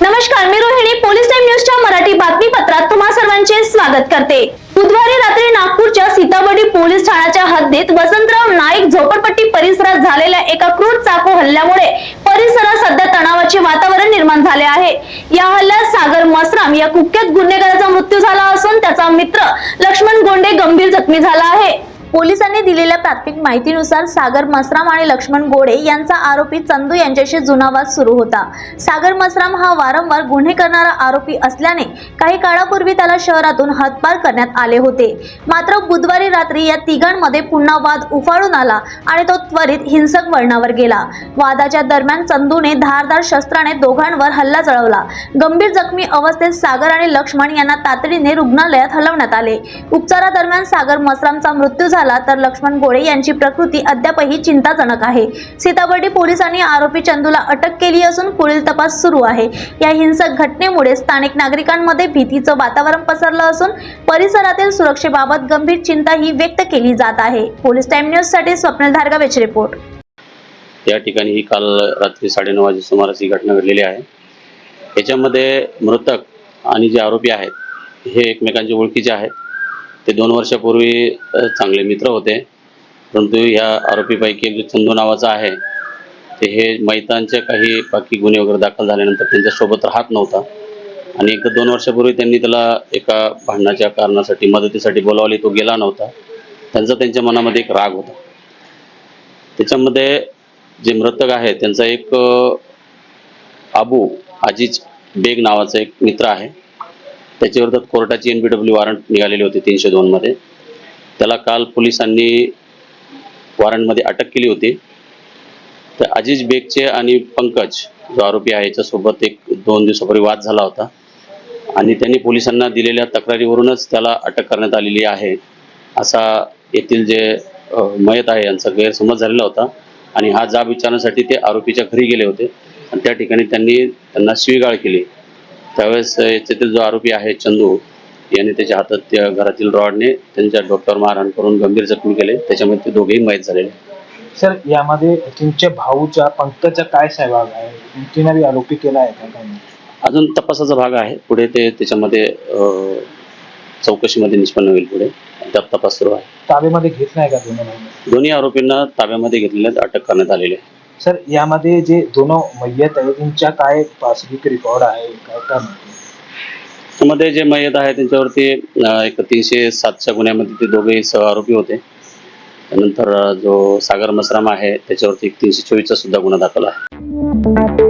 नमस्कार मी Rohini. Police time न्यूजच्या मराठी बातमीपत्रात तुम्हा सर्वांचे स्वागत करते. बुधवारी रात्री नागपूरच्या सीताबडी पोलीस ठाण्याच्या हद्दीत वसंतराव नाईक झोपडपट्टी परिसरात झालेल्या एका क्रूर चाकू हल्ल्यामुळे परिसरात सध्या तणावाचे वातावरण निर्माण झाले आहे. या हल्ल्यात सागर मसराम या कुख्यात गुन्हेगाराचा मृत्यू झाला असून त्याचा मित्र लक्ष्मण गोंडे गंभीर जखमी झाला आहे. पोलिसांनी दिलेल्या प्राथमिक माहितीनुसार सागर मसराम आणि लक्ष्मण गोडे यांचा आरोपी चंदू यांच्याशी जुना वाद सुरू होता. सागर मसराम हा वारंवार गुन्हे करणारा आरोपी असल्याने काही काळापूर्वी त्याला शहरातून हद्दपार करण्यात आले होते. मात्र बुधवारी रात्री या तिघांमध्ये पुन्हा वाद उफाळून आला आणि तो त्वरित हिंसक वळणावर गेला. वादाच्या दरम्यान चंदूने धारदार शस्त्राने दोघांवर हल्ला चढवला. गंभीर जखमी अवस्थेत सागर आणि लक्ष्मण यांना तातडीने रुग्णालयात हलवण्यात आले. उपचारादरम्यान सागर मसरामचा मृत्यू झाला तर लक्ष्मण गोळे यांची प्रकृती अद्यापही चिंताजनक आहे. सीताबर्डी पोलिसांनी आरोपी चंदूला अटक केली असून पुढील तपास सुरू आहे. या हिंसक घटनेमुळे स्थानिक नागरिकांमध्ये भीतीचं वातावरण पसरलं असून परिसरातील सुरक्षेबाबत गंभीर चिंता ही व्यक्त केली जात आहे. पोलीस टाइम न्यूजसाठी धारगावेच रिपोर्ट. या ठिकाणी ही काल रात्री साडेनऊ वाजे सुमारास ही घटना घडलेली आहे. याच्यामध्ये मृतक आणि जे आरोपी आहेत हे एकमेकांचे ओळखीचे आहेत. ते दोन वर्षापूर्वी चांगले मित्र होते. परंतु ह्या आरोपीपैकी एक जो चंदू नावाचा आहे. ते हे मैतांचे काही बाकी गुन्हे वगैरे दाखल झाल्यानंतर त्यांच्यासोबत राहत नव्हता. आणि एकदा दोन वर्षापूर्वी त्यांनी त्याला एका भांडणाच्या कारणासाठी मदतीसाठी बोलावली तो गेला नव्हता. त्यांचा त्यांच्या मनामध्ये एक राग होता. त्याच्यामध्ये जे मृतक आहे त्यांचा एक आबू आजीज बेग नावाचा एक मित्र आहे. त्याच्या विरोधात कोर्टाची एन बी डब्ल्यू वॉरंट निघालेली होती तीनशे दोनमध्ये त्याला काल पोलिसांनी वॉरंटमध्ये अटक केली होती. तर अजिज बेगचे आणि पंकज जो आरोपी आहे याच्यासोबत एक दोन दिवसापूर्वी वाद झाला होता. आणि त्यांनी पोलिसांना दिलेल्या तक्रारीवरूनच त्याला अटक करण्यात आलेली आहे असा येथील जे मयत आहे यांचा गैरसमज झालेला होता. आणि हा जाब विचारण्यासाठी ते आरोपीच्या घरी गेले होते. आणि त्या ठिकाणी त्यांनी त्यांना शिवीगाळ केली. त्यावेळेस याच्यातील जो आरोपी आहे चंदू याने त्याच्या हातात त्या घरातील रॉडने त्यांच्या डोक्यावर मारहाण करून गंभीर जखमी केले. त्याच्यामध्ये ते दोघेही मयत झालेले. सर यामध्ये तुमच्या भाऊच्या पंकजचा काय सहभाग आहे? तिने आरोपी केला आहे का काही? अजून तपासाचा भाग आहे. पुढे ते त्याच्यामध्ये अ, चौकशीमध्ये निष्पन्न होईल पुढे. त्यात तपास सुरू आहे. ताब्यामध्ये घेत नाही का भाऊ दोन्ही आरोपींना ताब्यामध्ये घेतलेले अटक करण्यात आलेली आहे. सर यामध्ये जे दोन मय्यत आहे त्यांच्या काय पासबुक रेकॉर्ड आहे? काय काय त्यामध्ये जे मयत आहे त्यांच्यावरती एक तीनशे सातच्या गुन्ह्यामध्ये ते दोघे सह आरोपी होते. त्यानंतर जो सागर मसराम आहे त्याच्यावरती एक तीनशे चोवीसचा सुद्धा गुन्हा दाखल आहे.